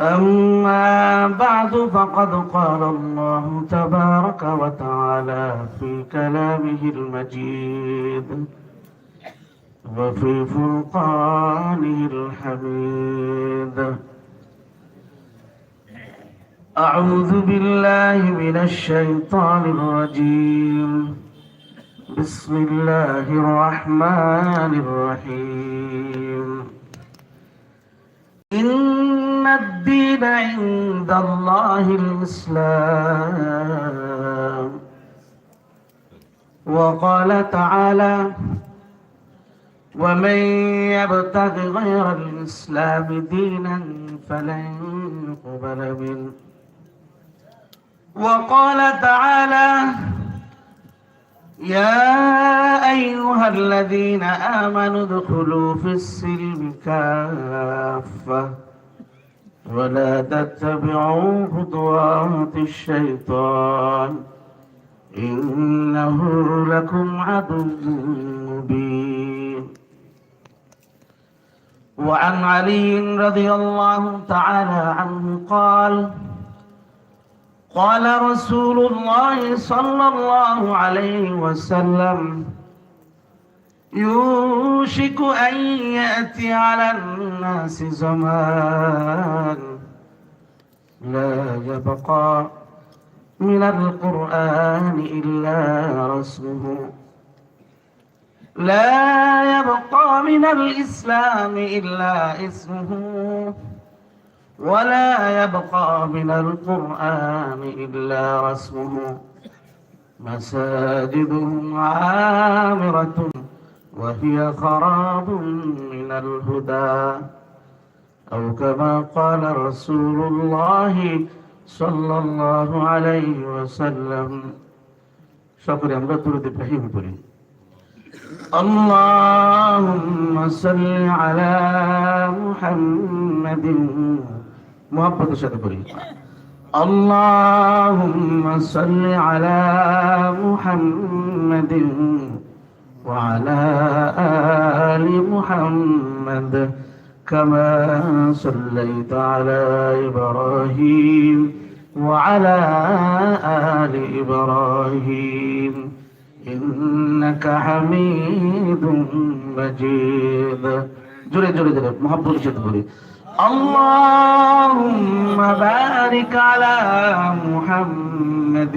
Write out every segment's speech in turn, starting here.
أما بعد فقد قال الله تبارك وتعالى في كلامه المجيد وفي فرقانه الحميد. أعوذ بالله من الشيطان الرجيم. بسم الله الرحمن الرحيم. الدين عند الله الإسلام وقال تعالى ومن يبتغ غير الإسلام دينا فلن يقبل منه وقال تعالى يا أيها الذين آمنوا ادخلوا في السلم كافة ولا تتبعوا خطوات الشيطان. إنه لكم عدو مبين. وعن علي رضي الله تعالى عنه قال قال رسول الله صلى الله عليه وسلم يوشك أن يأتي على الناس زمان. لا يبقى من القرآن إلا رسمه. لا يبقى من الإسلام إلا اسمه. ولا يبقى من القرآن إلا رسمه. مساجدهم عامرة فهي خراب من الهدى أو كما قال رسول الله صلى الله عليه وسلم شكرا أمرا درد إبراهيم بري اللهم صل على محمد محبت شد بري اللهم صل على محمد وعلى آل محمد كما صليت على إبراهيم وعلى آل إبراهيم. إنك حميد مجيد. جري جري جري محبوب شد اللهم بارك على محمد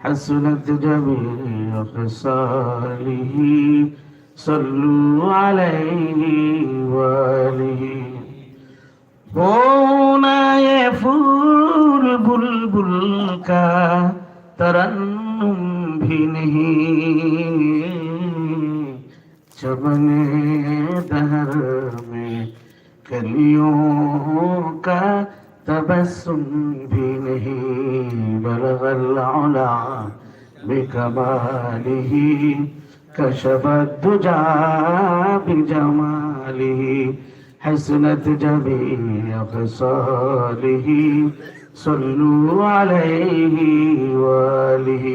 حسنت جميع خصاله صلوا عليه وآله ہونا یہ پھول بلبل کا ترنم بھی نہیں چمن دہر میں کلیوں تبسم دينه بلغ العلا بكماله كشف الدجى بجماله حسنت جميع خصاله صلوا عليه وآله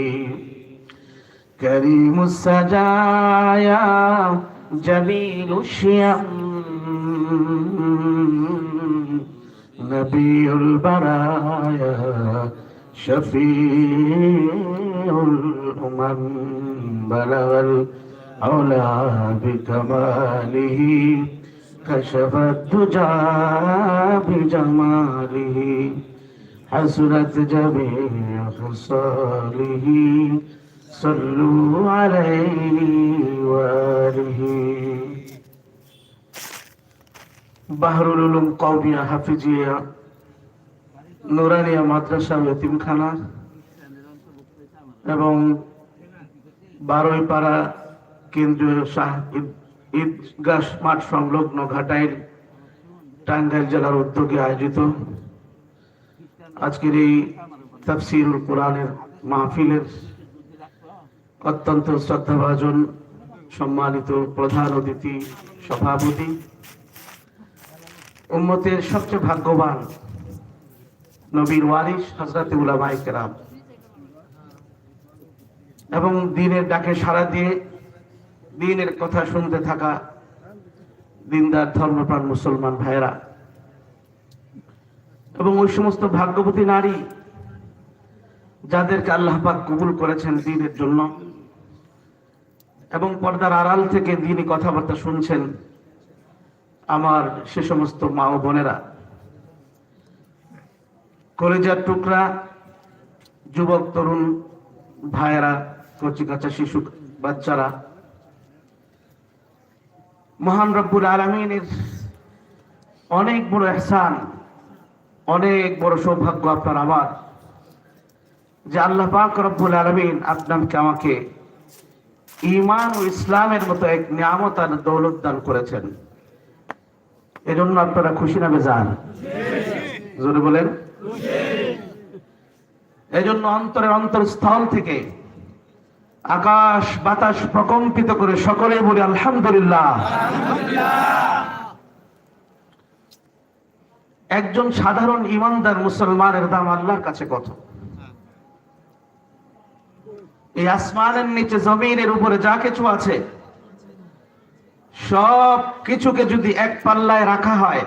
كريم السجايا جميل الشيم نبي البرايا شفيع الأمم بلغ العلا بكماله كشف الدجى بجماله حسنت جميع خصاله صلوا عليه وآله. বাহরুল উলুম কৌমিয়া হাফিজিয়া, নুরানিয়া মাদ্রাসা এতিমখানা এবং বারোই পাড়া কেন্দ্রীয় শাহ ঈদ- ঈদগাহ মাঠ সংলগ্ন ঘাটাইল, টাঙ্গাইল জেলার উদ্যোগে আয়োজিত আজকের এই তাফসিরুল কোরআনের মাহফিলের অত্যন্ত শ্রদ্ধাভাজন সম্মানিত প্রধান অতিথি, সভাপতি উম্মতের সবচেয়ে ভাগ্যবান নবীর ওয়ারিস হজরত উলামাই কেরাম। এবং দিনের ডাকে সাড়া দিয়ে দিনের কথা শুনতে থাকা দিনদার ধর্মপ্রাণ মুসলমান ভাইয়েরা। এবং ওই সমস্ত ভাগ্যবতী নারী যাদেরকে আল্লাহ পাক কবুল করেছেন দিনের জন্য, এবং পর্দার আড়াল থেকে দিনই কথাবার্তা শুনছেন আমার সে সমস্ত মা ও বোনেরা। কলেজার টুকরা, যুবক, তরুণ ভাইয়েরা, কচি কাঁচা শিশু, বাচ্চারা। মহান রব্বুল আলমিনের অনেক বড় এহসান, অনেক বড় সৌভাগ্য আপনার আমার, যে আল্লাহ পাক রব্বুল আলমিন আপনাকে আমাকে ইমান ও ইসলামের মতো এক নিয়ামত আর দৌলত দান করেছেন। এজন্য আপনারা খুশি না বেজান জোরে বলেন। এজন্য অন্তরের অন্তরস্থল থেকে আকাশ বাতাস প্রকম্পিত করে সকলে বলি আলহামদুলিল্লাহ। একজন সাধারণ ইমানদার মুসলমানের দাম আল্লাহর কাছে কত? এই আসমানের নিচে জমিনের উপরে যা কিছু আছে সব কিছুকে যদি এক পাল্লায় রাখা হয়,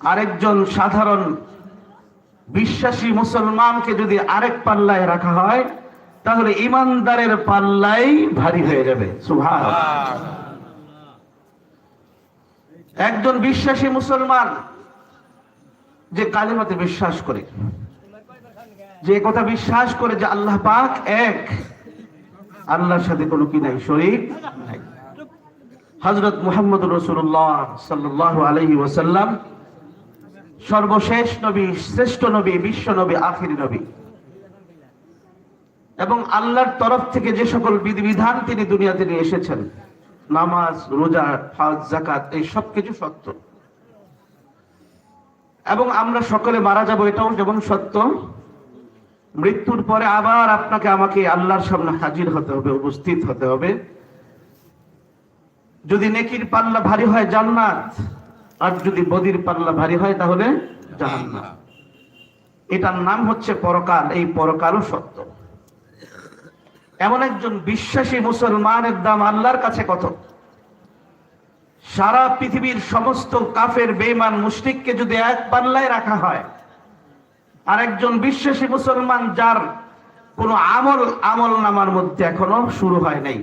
আরেকজন সাধারণ বিশ্বাসী মুসলমানকে যদি আরেক পাল্লায় রাখা হয়, তাহলে ইমানদারের পাল্লাই ভারী হয়ে যাবে। সুভাষ একজন বিশ্বাসী মুসলমান যে কালিমাতে বিশ্বাস করে, যে কথা বিশ্বাস করে যে আল্লাহ পাক এক, আল্লাহর সাথে কোনো কি নাই শরীর নাই। হজরত মুহাম্মদ রসুল্লাহ সাল্লাহ আলহি ওসাল্লাম সর্বশেষ নবী, শ্রেষ্ঠ নবী, বিশ্ব নবী, আখির নবী। এবং আল্লাহর তরফ থেকে যে সকল বিধিবিধান তিনি দুনিয়াতে নিয়ে এসেছেন, নামাজ, রোজা, হজ জাকাত এই সব কিছু সত্য। এবং আমরা সকলে মারা যাব এটাও যেমন সত্য, মৃত্যুর পরে আবার আপনাকে আমাকে আল্লাহর সামনে হাজির হতে হবে, উপস্থিত হতে হবে। যদি নেকির পাল্লা ভারী হয় জান্নাত, আর যদি বদির পাল্লা ভারী হয় তাহলে জাহান্নাম। এটার নাম হচ্ছে পরকাল, এই পরকালও সত্য। এমন একজন বিশ্বাসী মুসলমানের দাম আল্লাহর কাছে কত? সারা পৃথিবীর সমস্ত কাফের বেমান মুশরিককে যদি এক পাল্লায় রাখা হয় আর একজন বিশ্বাসী মুসলমান যার কোনো আমল আমল নামার মধ্যে এখনও শুরু হয় নাই।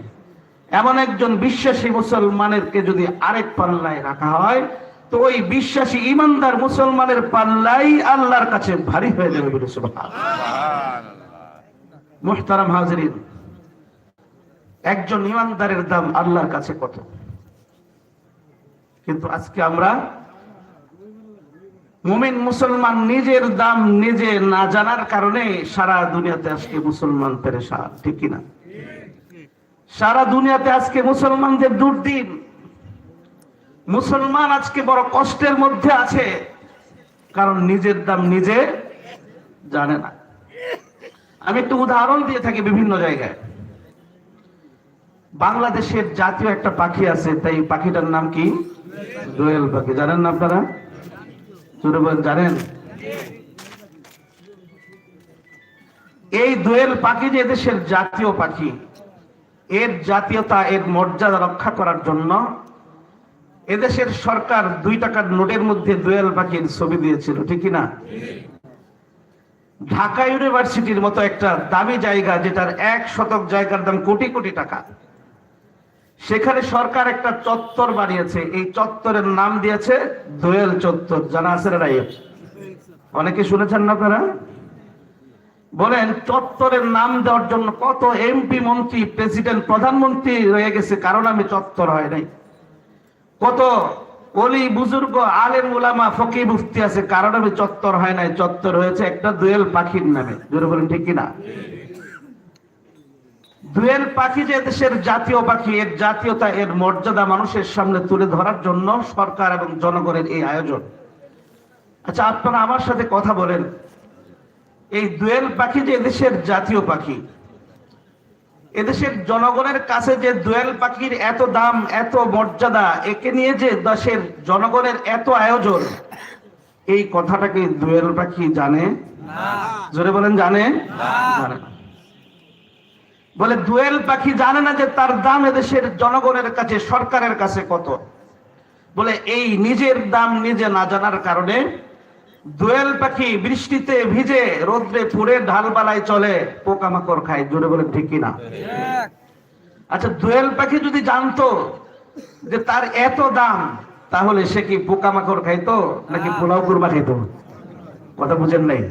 এমন একজন বিশ্বাসী মুসলমানেরকে যদি আরেক পাল্লায় রাখা হয় তো ওই বিশ্বাসী ইমানদার মুসলমানের পাল্লাই আল্লাহর কাছে ভারী হয়ে যাবে মুহতারাম হাজরিন একজন ইমানদারের দাম আল্লাহর কাছে কত? কিন্তু আজকে আমরা মুমিন মুসলমান নিজের দাম নিজে না জানার কারণে সারা দুনিয়াতে আজকে মুসলমান পেরেশান ঠিক কিনা? সারা দুনিয়াতে আজকে মুসলমানদের দুর্দিন। মুসলমান আজকে বড় কষ্টের মধ্যে আছে, কারণ নিজের দাম নিজে জানে না। আমি একটু উদাহরণ দিয়ে থাকি বিভিন্ন জায়গায়। বাংলাদেশের জাতীয় একটা পাখি আছে, তাই পাখিটার নাম কি? দোয়েল পাখি। জানেন না আপনারা? জানেন? এই দোয়েল পাখি যে দেশের জাতীয় পাখি এর জাতীয়তা, এর মর্যাদা রক্ষা করার জন্য এদেশের সরকার দুই টাকার নোটের মধ্যে দোয়েল পাখির ছবি দিয়েছিল, ঠিক না? ঢাকা ইউনিভার্সিটির মতো একটা দামি জায়গা যেটার এক শতক জায়গার দাম কোটি কোটি টাকা। সেখানে সরকার একটা চত্বর বানিয়েছে, এই চত্বরের নাম দিয়েছে দোয়েল চত্বর, জানা আছে অনেকে শুনেছেন না আপনারা? বলেন, চত্বরের নাম দেওয়ার জন্য কত এমপি মন্ত্রী প্রেসিডেন্ট প্রধানমন্ত্রী রয়ে গেছে, কারণ আমি চত্বর হয় নাই। কত অলি, বুজুর্গ, আলেম, উলামা ফকি মুফতি আছে, কারণ আমি চত্বর হয় নাই। চত্বর হয়েছে একটা দুয়েল পাখির নামে। জোরে বলেন, ঠিক কিনা? দোয়েল পাখি যে দেশের জাতীয় পাখি, এর জাতীয়তা, এর মর্যাদা মানুষের সামনে তুলে ধরার জন্য সরকার এবং জনগণের এই আয়োজন। আচ্ছা আপনারা আমার সাথে কথা বলেন। এই দোয়েল পাখি যে এদেশের জাতীয় পাখি, এদেশের জনগণের কাছে যে দোয়েল পাখির এত দাম, এত মর্যাদা, একে নিয়ে যে দেশের জনগণের এত আয়োজন, এই কথাটাকে দোয়েল পাখি জানে? জোরে বলেন, জানে। বলে দোয়েল পাখি জানে না যে তার দাম এদেশের জনগণের কাছে, সরকারের কাছে কত। বলে এই নিজের দাম নিজে না জানার কারণে দোয়েল পাখি বৃষ্টিতে ভিজে রোদ্রে পুড়ে ঢালবালায় চলে পোকামাকড় খায় জোরে বলে ঠিক কিনা? আচ্ছা দোয়েল পাখি যদি জানতো যে তার এত দাম তাহলে সে কি পোকামাকড় খাইতো নাকি পোলাও কুরবা খাইতো? কথা বুঝেন নাই?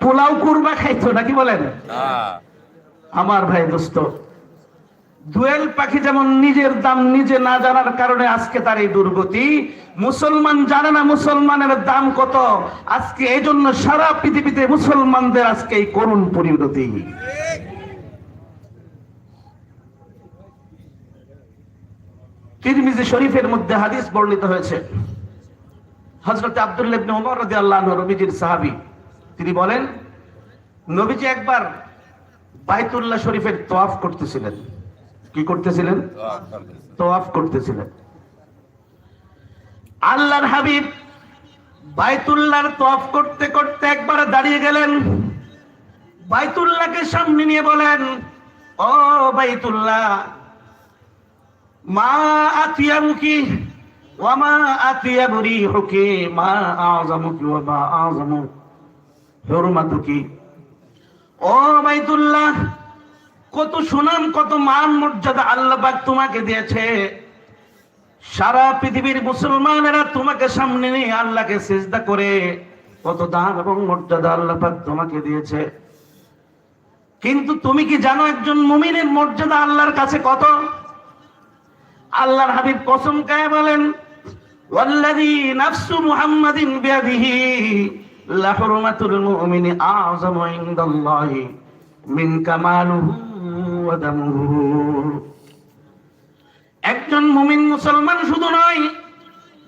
পোলাও কুরবা খাইতো নাকি বলেন? আমার ভাই দোস্ত দোয়েল পাখি যেমন নিজের দাম নিজে না জানার কারণে আজকে তার এই দুর্গতি, মুসলমান জানে না মুসলমানের দাম কত। আজকে এই জন্য সারা পৃথিবীতে মুসলমানদের আজকে এই করুণ পরিণতি। তিরমিজি শরীফের মধ্যে হাদিস বর্ণিত হয়েছে। হযরত আব্দুল্লাহ ইবনে ওমর রাদিয়াল্লাহু আনহু তিনি বলেন, নবীজি একবার বাইতুল্লাহ শরীফের তোয়াফ করতেছিলেন। কি করতেছিলেন? তোয়াফ করতেছিলেন। আল্লাহর হাবিব বাইতুল্লাহর তোয়াফ করতে করতে একবার দাঁড়িয়ে গেলেন। বাইতুল্লাহকে সামনে নিয়ে বলেন, ও বাইতুল্লাহ, মা আতিয়ামুকি ওয়ামা আতিয়াবু রিহুকি মা আযমুকি ওয়া মা আযমু হুরমাতুকি ও বাইতুল্লাহ কত সুনাম, কত মান, মর্যাদা আল্লাহ পাক তোমাকে দিয়েছে। সারা পৃথিবীর মুসলমানেরা তোমাকে সামনে নিয়ে আল্লাহকে সেজদা করে, কত দাম এবং মর্যাদা আল্লাহবাক তোমাকে দিয়েছে। কিন্তু তুমি কি জানো একজন মুমিনের মর্যাদা আল্লাহর কাছে কত? আল্লাহর হাবিব কসম কায় বলেন, ওয়াল্লাযী নাফসু মুহাম্মাদিন একজন মুমিন মুসলমান শুধু নয়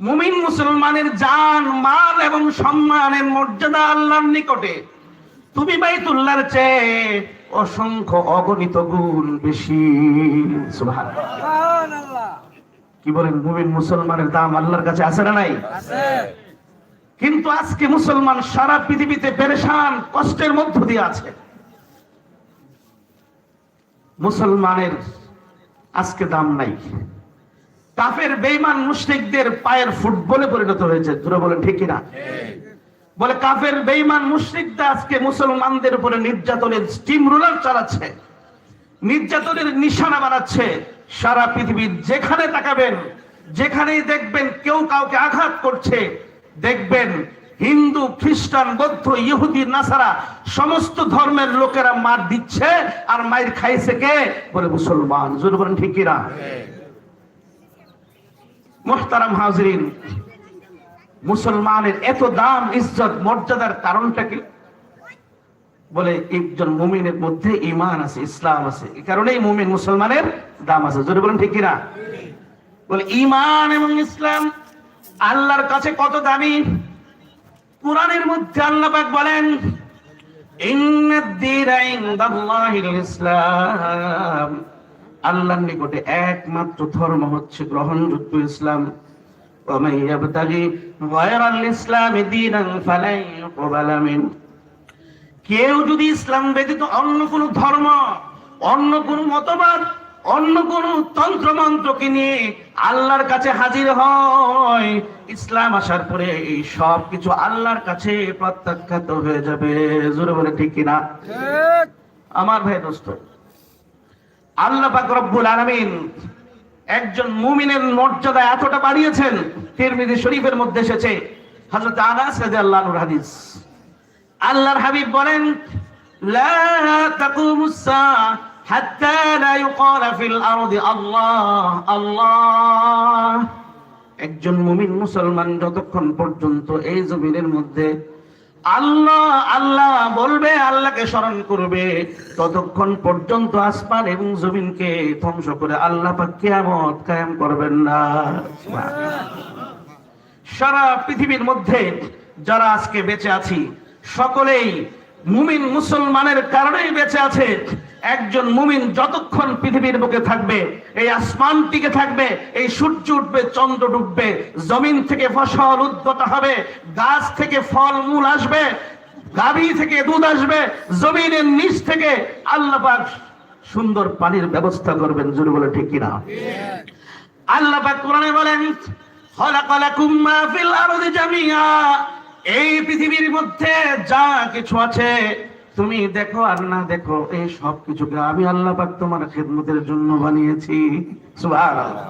মুমিন মুসলমানের জান মাল এবং সম্মানের মর্যাদা আল্লাহর নিকটে। তুমি বাইতুল্লাহর চেয়ে অসংখ্য অগণিত গুণ বেশি। কি বলেন মুমিন মুসলমানের দাম আল্লাহর কাছে আছে না নাই? কিন্তু আজকে মুসলমান সারা পৃথিবীতে পেরেশান কষ্টের মধ্য দিয়ে আছে। মুসলমানের আজকে দাম নাই। কাফের বেইমান মুশরিকদের পায়ের ফুটবলে পরিণত হয়েছে। ধরে বলেন, ঠিক কিনা? বলে, কাফের বেইমান মুশরিকরা আজকে মুসলমানদের উপরে নির্যাতনের স্টিম রুলার চালাচ্ছে, নির্যাতনের নিশানা বানাচ্ছে। সারা পৃথিবীর যেখানে তাকাবেন, যেখানেই দেখবেন কেউ কাউকে আঘাত করছে, দেখবেন হিন্দু, খ্রিস্টান, বৌদ্ধ, ইহুদি, নাসারা, সমস্ত ধর্মের লোকেরা মার দিচ্ছে আর মায়ের খাইছে কে? বলে মুসলমান। জোর বলেন, ঠিক কিনা? মোহতারাম হাজরিন, মুসলমানের এত দাম, ইজ্জত, মর্যাদার কারণটা কি? বলে, একজন মুমিনের মধ্যে ইমান আছে, ইসলাম আছে। এই কারণেই মুমিন মুসলমানের দাম আছে। জোরে বলেন, ঠিক কিনা? বলে ইমান এবং ইসলাম আল্লাহর কাছে কত দামি? কোরআনের মধ্যে আল্লাহ পাক বলেন ইন্নাদ-দীনা ইনদাল্লাহিল ইসলাম আল্লাহর নিকটে একমাত্র ধর্ম হচ্ছে গ্রহণযোগ্য ইসলাম ومن يبتغي غير الإسلام دينا فلن يقبل منه কেউ যদি ইসলাম ব্যতীত অন্য কোন ধর্ম অন্য কোন মতবাদ অন্য কোন তন্ত্র মন্ত্রকে নিয়ে আল্লাহর কাছে হাজির হয় ইসলাম আসার পরে এই সব কিছু আল্লাহর কাছে প্রত্যাখ্যাত হয়ে যাবে। জোরে বলে ঠিক কিনা? আমার ভাই দোস্ত আল্লাহ পাক রব্বুল আলামিন একজন মুমিনের মর্যাদা এতটা বাড়িয়েছেন তিরমিজি শরীফের মধ্যে এসেছে হযরত আনাস রাদিয়াল্লাহু আনহুর হাদিস। আল্লাহর হাবিব বলেন লা তাকুমুস সাআ হাত্তা লা ইউকালা ফিল আরদি, আল্লাহ আল্লাহ। একজন মুমিন মুসলমান যতক্ষণ পর্যন্ত এই জমিনের মধ্যে আল্লাহ আল্লাহ বলবে, আল্লাহকে স্মরণ করবে, ততক্ষণ পর্যন্ত আসমান এবং জমিনকে ধ্বংস করে আল্লাহ কিয়ামত কায়েম করবেন না। সারা পৃথিবীর মধ্যে যারা আজকে বেঁচে আছি, সকলেই মুমিন মুসলমানের কারণেই বেঁচে আছে। একজন মুমিন যতক্ষণ পৃথিবীর বুকে থাকবে, এই আসমান টিকে থাকবে, এই সূর্য উঠবে, চন্দ্র ডুববে, জমিন থেকে ফসল উদ্গত হবে, গাছ থেকে ফল মূল আসবে, গাভী থেকে দুধ আসবে, জমিনের নিচ থেকে আল্লাহ পাক সুন্দর পানির ব্যবস্থা করবেন, জোরে বলে ঠিক কিনা? আল্লাহ পাক কোরআনে বলেন, খলাকালাকুম মা আরদি এই পৃথিবীর মধ্যে যা কিছু আছে তুমি দেখো আর না দেখো, এই সব কিছুকে আমি আল্লাহ পাক তোমার খেদমতের জন্য বানিয়েছি? সুবহানাল্লাহ।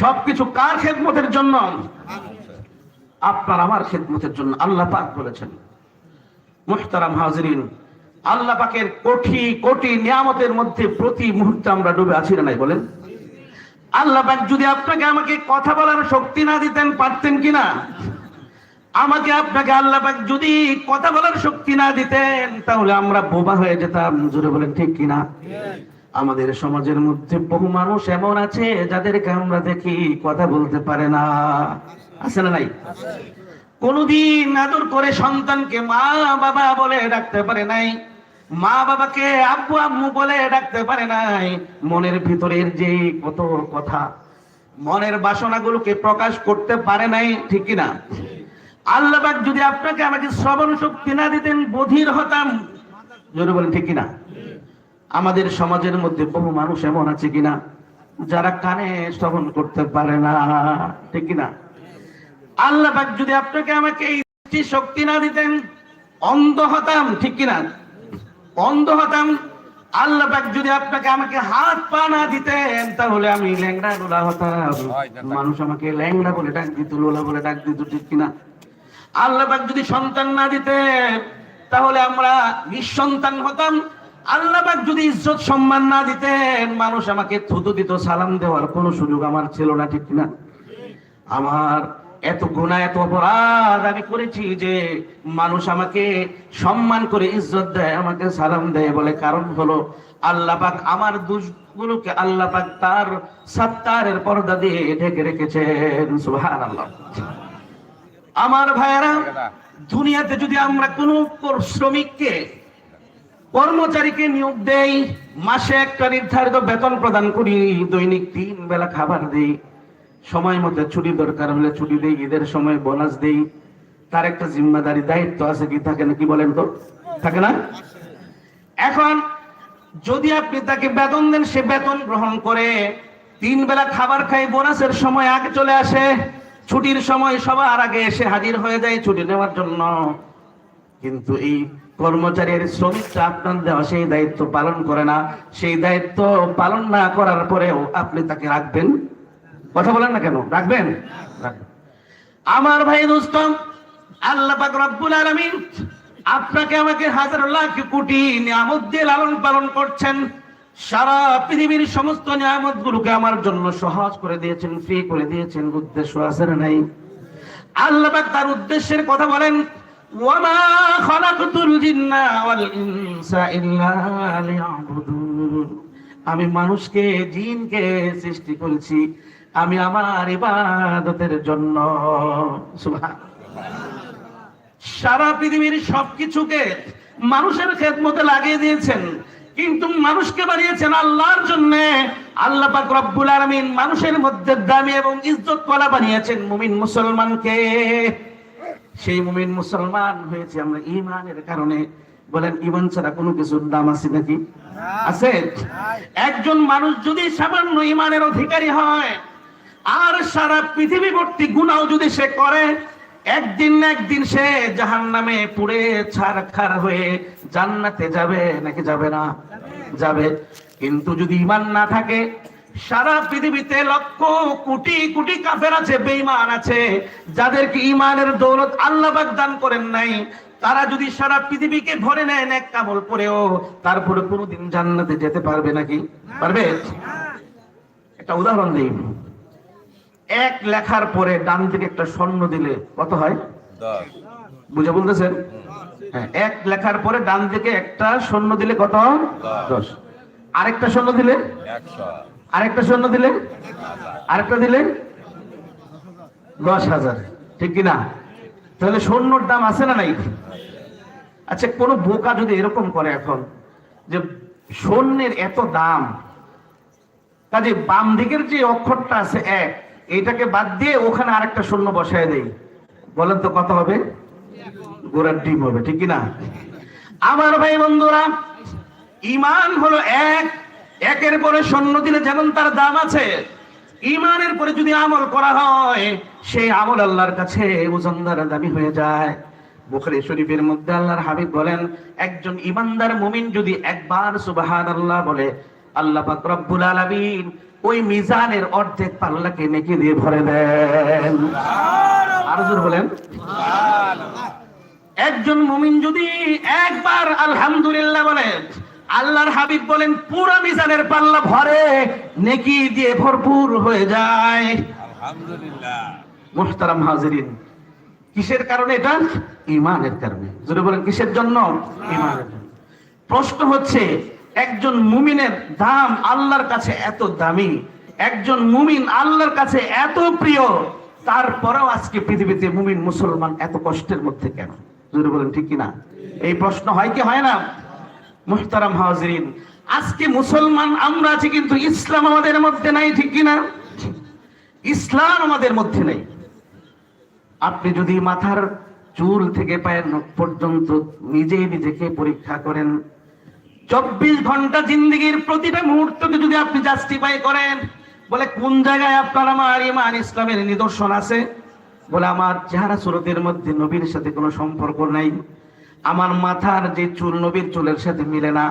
সবকিছু কার খেদমতের জন্য? আপনার আমার খেদমতের জন্য আল্লাহ পাক বলেছেন। মুহতারাম হাজরিন, আল্লাহ পাকের কোটি কোটি নিয়ামতের মধ্যে প্রতি মুহূর্তে আমরা ডুবে আছি না নাই বলেন? আল্লাহ পাক যদি আপনাকে আমাকে কথা বলার শক্তি না দিতেন, পারতেন কিনা? আমাকে আপনাকে আল্লাহ যদি কথা বলার শক্তি না দিতেন, তাহলে আমরা বোবা হয়ে যেতাম। জোরে বলেন, ঠিক কিনা আমাদের সমাজের মধ্যে বহু মানুষ এমন আছে, যাদেরকে আমরা দেখি কথা বলতে পারে না। আছে না নাই? কোনদিন আদর করে সন্তানকে মা বাবা বলে ডাকতে পারে নাই, মা বাবাকে আব্বু আম্মু বলে ডাকতে পারে নাই। মনের ভিতরের যে কত কথা, মনের বাসনাগুলোকে প্রকাশ করতে পারে নাই, ঠিক কিনা আল্লাহ পাক যদি আপনাকে আমাকে শ্রবণ শক্তি না দিতেন বধির হতাম। জোরে বলেন ঠিক কিনা? আমাদের সমাজের মধ্যে বহু মানুষ এমন আছে কিনা? যারা কানে শ্রবণ করতে পারে না ঠিক কিনা? আল্লাহ পাক যদি আপনাকে আমাকে এই শক্তি না দিতেন অন্ধ হতাম ঠিক কিনা? অন্ধ হতাম। আল্লাহ পাক যদি আপনাকে আমাকে হাত পা না দিতেন তাহলে আমি ল্যাংড়া লোলা হতাম। মানুষ আমাকে ল্যাংড়া বলে ডাক দিত লোলা বলে ডাক দিত ঠিক কিনা? আল্লাহ পাক যদি সন্তান না দিতেন, তাহলে আমরা নিঃসন্তান হতাম। আল্লাহ পাক যদি ইজ্জত সম্মান না দিতেন, মানুষ আমাকে থুতু দিত, সালাম দেওয়ার কোনো সুযোগ আমার ছিল না, ঠিক কিনা? আমার এত গুণা এত অপরাধ আমি করেছি যে মানুষ আমাকে সম্মান করে, ইজ্জত দেয়, আমাকে সালাম দেয় বলে কারণ হলো আল্লাহ পাক আমার দুষগুলোকে আল্লাহ পাক তার সত্তারের পর্দা দিয়ে ঢেকে রেখেছেন। সুবহানাল্লাহ। আমার ভাইয়েরা দুনিয়াতে যদি আমরা কোনো শ্রমিককে কর্মচারীকে নিয়োগ দেই মাসে একটা নির্ধারিত বেতন প্রদান করি দৈনিক তিন বেলা খাবার দেই সময় মতো ছুটি দরকার হলে ছুটি দেই ঈদের সময় বোনাস দেই তার একটা জিম্মাদারি দায়িত্ব আছে কি থাকে না কি বলেন তো? থাকে না? এখন যদি আপনি তাকে বেতন দেন সে বেতন গ্রহণ করে তিন বেলা খাবার খাই বোনাসের সময় আগে চলে আসে ছুটির সময় সবার আগে এসে হাজির হয়ে যায় ছুটি নেওয়ার জন্য। কিন্তু এই কর্মচারীর শ্রমিকটা আপনার দেওয়া সেই দায়িত্ব পালন করে না। সেই দায়িত্ব পালন না করার পরেও আপনি তাকে রাখবেন। কথা বলেন না কেন? রাখবেন। আমার ভাই দোস্তম আল্লাহ পাক রব্বুল আলামিন আপনাকে আমাকে হাজার লাখ কোটি নিয়ামত দিয়ে লালন পালন করছেন। সারা পৃথিবীর সমস্ত নিয়ামত গুলোকে আমার জন্য সহজ করে দিয়েছেন ফ্রি করে দিয়েছেন, উদ্দেশ্য আছে নাই? আল্লাহ তার উদ্দেশ্যের কথা বলেন জিন্না আমি মানুষকে, জিনকে সৃষ্টি করেছি, আমি আমার ইবাদতের জন্য। সারা পৃথিবীর সবকিছুকে মানুষের খেদমতে লাগিয়ে দিয়েছেন। কিন্তু মানুষকে বানিয়েছেন আল্লাহর জন্য। আল্লাহ পাক রব্বুল আলামিন মানুষের মধ্যে দামি এবং ইজ্জত কলা বানিয়েছেন মুমিন মুসলমানকে। সেই মুমিন মুসলমান হয়েছে আমরা ইমানের কারণে। বলেন ইমান ছাড়া কোনো কিছুর দাম আছে নাকি? আছে। একজন মানুষ যদি সামান্য ইমানের অধিকারী হয়, আর সারা পৃথিবী ভর্তি গুণাও যদি সে করে একদিন না একদিন সে জাহান নামে পুড়ে ছাড়খার হয়ে জান্নাতে যাবে, নাকি যাবে না? যাবে। কিন্তু যদি ইমান না থাকে, সারা পৃথিবীতে লক্ষ কোটি কোটি কাফের আছে, বেঈমান আছে, যাদেরকে ইমানের দৌলত আল্লাহ দান করেন নাই, তারা যদি সারা পৃথিবীকে ভরে নেয় এক কামল পরেও তারপরে কোনোদিন জান্নাতে যেতে পারবে নাকি? পারবে? একটা উদাহরণ দিই। এক লেখার পরে ডান দিকে একটা স্বর্ণ দিলে কত হয়? বুঝে বলতেছেন? হ্যাঁ এক লেখার পরে ডান দিকে একটা স্বর্ণ দিলে কত? দশ। আরেকটা শূন্য দিলে? আরেকটা শূন্য দিলে? আরেকটা দিলে? দশ হাজার। ঠিক কিনা? তাহলে শূন্যর দাম আছে না নাই? আচ্ছা কোন বোকা যদি এরকম করে এখন যে স্বর্ণের এত দাম কাজে বাম দিকের যে অক্ষরটা আছে এক এইটাকে বাদ দিয়ে ওখানে আরেকটা শূন্য বসায় দেই। বলেন তো কত হবে? গোড়ার ডিম হবে, ঠিক কিনা? আমার ভাই বন্ধুরা ইমান হলো এক, একের পরে শূন্য দিলে যেমন তার দাম আছে ইমানের পরে যদি আমল করা হয়, সেই আমল আল্লাহর কাছে ওজনদার দামি হয়ে যায়। বুখারী শরীফের মধ্যে আল্লাহর হাবিব বলেন, একজন ইমানদার মুমিন যদি একবার সুবহানাল্লাহ বলে, আল্লাহ পাক রব্বুল আলামিন ওই মিজানের অর্ধেক পাল্লাকে নেকি দিয়ে ভরে দেন। আর জোর বলেন। একজন মুমিন যদি একবার আলহামদুলিল্লাহ বলেন আল্লাহর হাবিব বলেন পুরা মিজানের পাল্লা ভরে নেকি দিয়ে ভরপুর হয়ে যায়। আলহামদুলিল্লাহ। মুহতারাম হাজিরিন কিসের কারণে এটা? ইমানের কারণে। যদি বলেন কিসের জন্য? ইমানের জন্য। প্রশ্ন হচ্ছে একজন মুমিনের দাম আল্লাহর কাছে এত দামি, একজন মুমিন আল্লাহর কাছে এত প্রিয়, তারপরেও আজকে পৃথিবীতে মুমিন মুসলমান এত কষ্টের মধ্যে কেন? যদি বলেন, ঠিক কিনা? এই প্রশ্ন হয় কি হয় না? মুহতারাম হাজরিন, আজকে মুসলমান আমরা আছি কিন্তু ইসলাম আমাদের মধ্যে নাই, ঠিক কিনা? ইসলাম আমাদের মধ্যে নেই। আপনি যদি মাথার চুল থেকে পায়ের পর্যন্ত নিজেই নিজেকে পরীক্ষা করেন চব্বিশ ঘণ্টা জিন্দগির প্রতিটা মুহূর্তকে যদি আপনি জাস্টিফাই করেন, বলে, কোন জায়গায় আপনার আমার ইমান ইসলামের নিদর্শন আছে? বলে, আমার চেহারা সুরতের মধ্যে নবীর সাথে কোনো সম্পর্ক নাই। আমার মাথার যে চুল নবীর চুলের সাথে মিলে না।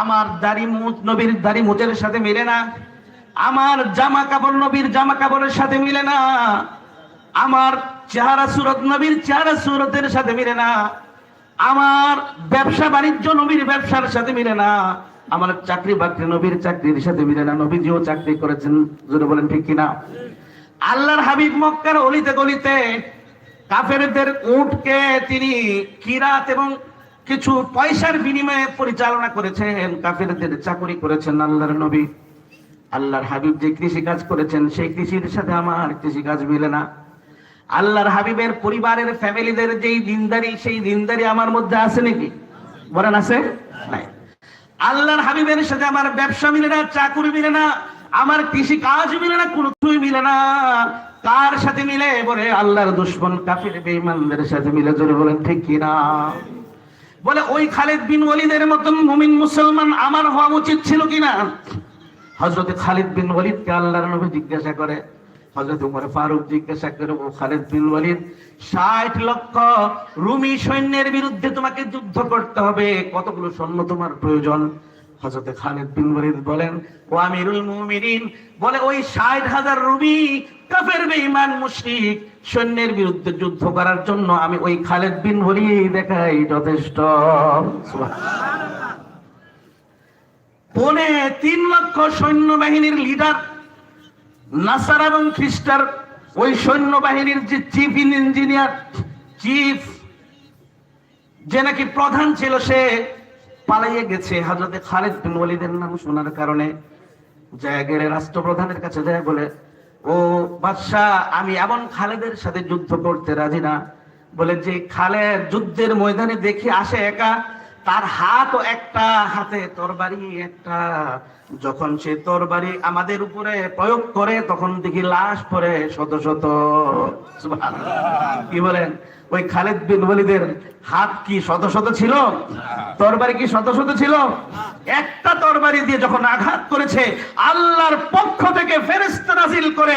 আমার দাড়ি মুচ নবীর দাড়ি মুচের সাথে মিলে না। আমার জামা কাপড় নবীর জামা কাপড়ের সাথে মিলে না। আমার চেহারা সুরত নবীর চেহারা সুরতের সাথে মিলে না। আমার ব্যবসা বাণিজ্য নবীর ব্যবসার সাথে মিলে না। আমার চাকরি বাকরি নবীর চাকরির সাথে মিলে না। নবীজিও চাকরি করেছেন যদি বলেন ঠিক কিনা? আল্লাহর হাবিব মক্কার অলিতে গলিতে কাফেরদের উটকে তিনি কিরাত এবং কিছু পয়সার বিনিময়ে পরিচালনা করেছেন, কাফেরদের চাকরি করেছেন আল্লাহর নবী। আল্লাহর হাবিব যে কৃষি কাজ করেছেন, সেই কৃষির সাথে আমার কৃষি কাজ মিলে না। আল্লাহর হাবিবের পরিবারের ফ্যামিলিদের যেই দিনদারি, সেই দিনদারি আমার মধ্যে আছে নাকি? বলেন আছে? আল্লাহর হাবিবের সাথে আমার ব্যবসা মিলে না, চাকুরি মিলে না, আমার কৃষি কাজ মিলে না কোনো কিছুই মিলে না। কার সাথে মিলে? বলে আল্লাহর দুশ্মন কাফির বেঈমানদের সাথে মিলে। জোরে বলেন, ঠিক কিনা বলে, ওই খালেদ বিন ওয়ালিদের মতন মুমিন মুসলমান আমার হওয়া উচিত ছিল কিনা হজরত খালিদ বিন ওয়ালিদকে আল্লাহর নবী জিজ্ঞাসা করে সৈন্যের বিরুদ্ধে যুদ্ধ কতগুলো সৈন্য তোমার প্রয়োজন হজরত খালিদ বিন ওয়ালিদ বলেন, ও আমিরুল বলে ওই ষাট হাজার রুমি কাফের সৈন্যের বিরুদ্ধে যুদ্ধ করার জন্য আমি ওই খালেদ বিন ওয়ালিদ দেখাই যথেষ্ট। পৌনে তিন লক্ষ সৈন্য বাহিনীর লিডার নাসার এবং খ্রিস্টার ওই সৈন্যবাহিনীর যে চিফ ইঞ্জিনিয়ার, চিফ, যে নাকি প্রধান ছিল, সে পালাইয়ে গেছে। হাজরতে খালেদ বিন ওয়ালিদের নাম শোনার কারণে যায় রাষ্ট্রপ্রধানের কাছে যায়, বলে, ও বাদশাহ, আমি এমন খালেদের সাথে যুদ্ধ করতে রাজি না। বলে, যে খালেদ যুদ্ধের ময়দানে দেখি আসে একা তার হাতও একটা, হাতে তরবারি একটা। যখন সে তরবারি আমাদের উপরে প্রয়োগ করে, তখন দেখি লাশ পরে শত শত। কি বলেন? ওই খালেদ বিন ওয়ালিদের হাত কি শত শত ছিল? তরবারি কি শত শত ছিল? একটা তরবারি দিয়ে যখন আঘাত করেছে, আল্লাহর পক্ষ থেকে ফেরেশতা নাজিল করে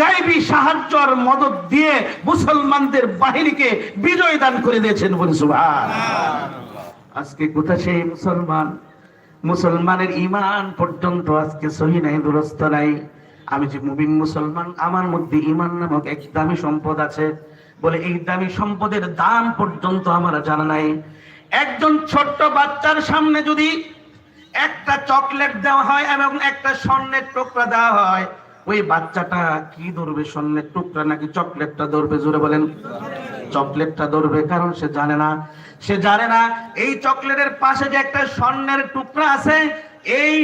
গাইবী সাহায্য আর মদত দিয়ে মুসলমানদের বাহিনীকে বিজয় দান করে দিয়েছেন বলে সুবহান আজকে কোথা সেই মুসলমান? মুসলমানের ইমান পর্যন্ত আজকে সহি নাই দুরস্ত নাই। আমি যে মুবিন মুসলমান, আমার মধ্যে ইমান নামক এক দামি সম্পদ আছে। বলে এই দামি সম্পদের দাম পর্যন্ত আমার জানা নাই। একজন ছোট্ট বাচ্চার সামনে যদি একটা চকলেট দেওয়া হয় এবং একটা স্বর্ণের টুকরা দেওয়া হয়, ওই বাচ্চাটা কি ধরবে? স্বর্ণের টুকরা নাকি চকলেটটা ধরবে? জোরে বলেন। চকলেটটা ধরবে, কারণ সে জানে না। সে জানে না এই চকলেটের পাশে যে একটা স্বর্ণের টুকরা আছে এই